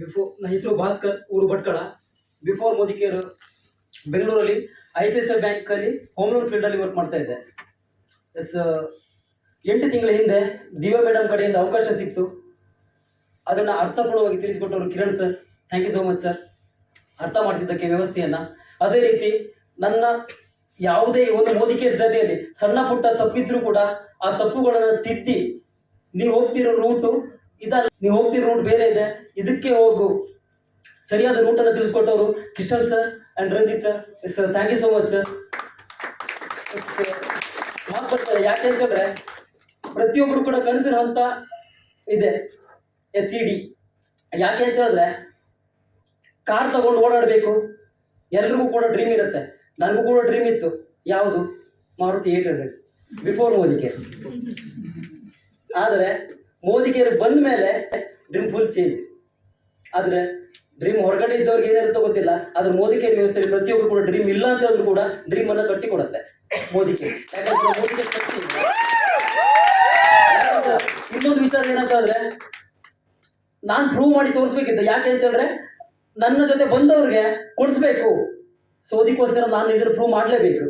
Before ನನ್ನ ಹೆಸರು ಭಾಸ್ಕರ್, ಊರು ಭಟ್ಕಳ. ಬಿಫೋರ್ ಮೋದಿ ಕೇರ್ ಬೆಂಗಳೂರಲ್ಲಿ I C I C I ಬ್ಯಾಂಕಲ್ಲಿ ಹೋಮ್ ಲೋನ್ ಫೀಲ್ಡಲ್ಲಿ ವರ್ಕ್ ಮಾಡ್ತಾ ಇದ್ದೆ. ಎಸ್ ಎಂಟು ತಿಂಗಳ ಹಿಂದೆ ದಿವ್ಯಾ ಮೇಡಮ್ ಕಡೆಯಿಂದ ಅವಕಾಶ ಸಿಕ್ತು. ಅದನ್ನು ಅರ್ಥಪೂರ್ಣವಾಗಿ ತಿಳಿಸಿಕೊಟ್ಟವರು Kiran sir thank you so much sir ಅರ್ಥ ಮಾಡಿಸಿದ್ದಕ್ಕೆ ವ್ಯವಸ್ಥೆಯನ್ನು. ಅದೇ ರೀತಿ ನನ್ನ ಯಾವುದೇ ಒಂದು ಮೋದಿಕೆ ಜೊತೆಯಲ್ಲಿ ಸಣ್ಣ ಪುಟ್ಟ ತಪ್ಪಿದ್ರೂ ಕೂಡ ಆ ತಪ್ಪುಗಳನ್ನು ತಿದ್ದಿ ನೀವು ಹೋಗ್ತಿರೋ ರೂಟು ಇದಲ್ಲ ನೀವು ಹೋಗ್ತಿರೋ ರೂಟ್ ಬೇರೆ ಇದೆ. ಇದಕ್ಕೆ ಹೋಗು. ಸರಿಯಾದ ರೂಟನ್ನು ತಿಳಿಸ್ಕೊಟ್ಟವರು Kishan sir and Ranjith sir sir thank you so much sir ಮಾತಾಡ್ತಾರೆ ಯಾಕೆ ಅಂತಂದ್ರೆ ಪ್ರತಿಯೊಬ್ಬರು ಕೂಡ ಕನಸಿರೋ ಅಂತ ಇದೆ. ಎಸ್ ಸಿ ಡಿ ಯಾಕೆ ಅಂತ ಹೇಳಿದ್ರೆ ಕಾರ್ ತಗೊಂಡು ಓಡಾಡಬೇಕು. ಎಲ್ರಿಗೂ ಕೂಡ ಡ್ರೀಮ್ ಇರುತ್ತೆ. ನನಗೂ ಕೂಡ ಡ್ರೀಮ್ ಇತ್ತು. ಯಾವುದು? Maruti eight hundred before Modi ಆದರೆ ಮೋದಿ ಕೇರ್ ಬಂದ ಮೇಲೆ ಡ್ರೀಮ್ ಫುಲ್ ಚೇಂಜ್ ಆದರೆ ಡ್ರೀಮ್ ಹೊರಗಡೆ ಇದ್ದವ್ರಿಗೆ ಏನಿರುತ್ತೋ ಗೊತ್ತಿಲ್ಲ, ಆದ್ರೆ ಮೋದಿ ಕೇರ್ ವ್ಯವಸ್ಥೆಯಲ್ಲಿ ಪ್ರತಿಯೊಬ್ಬರು ಕೂಡ ಡ್ರೀಮ್ ಇಲ್ಲ ಅಂತ ಹೇಳಿದ್ರು ಕೂಡ ಡ್ರೀಮ್ ಅನ್ನ ಕಟ್ಟಿ ಕೊಡುತ್ತೆ ಮೋದಿ ಯಾಕಂದ್ರೆ ಮೋದಿ ಇನ್ನೊಂದು ವಿಚಾರ ಏನಂತ ಹೇಳಿದ್ರೆ, ನಾನು ಪ್ರೂವ್ ಮಾಡಿ ತೋರಿಸ್ಬೇಕಿತ್ತು. ಯಾಕೆ ಅಂತ ಹೇಳಿದ್ರೆ, ನನ್ನ ಜೊತೆ ಬಂದವ್ರಿಗೆ ಕೊಡಿಸ್ಬೇಕು. ಸೊ ಅದಕ್ಕೋಸ್ಕರ ನಾನು ಇದ್ರ ಪ್ರೂವ್ ಮಾಡಲೇಬೇಕು.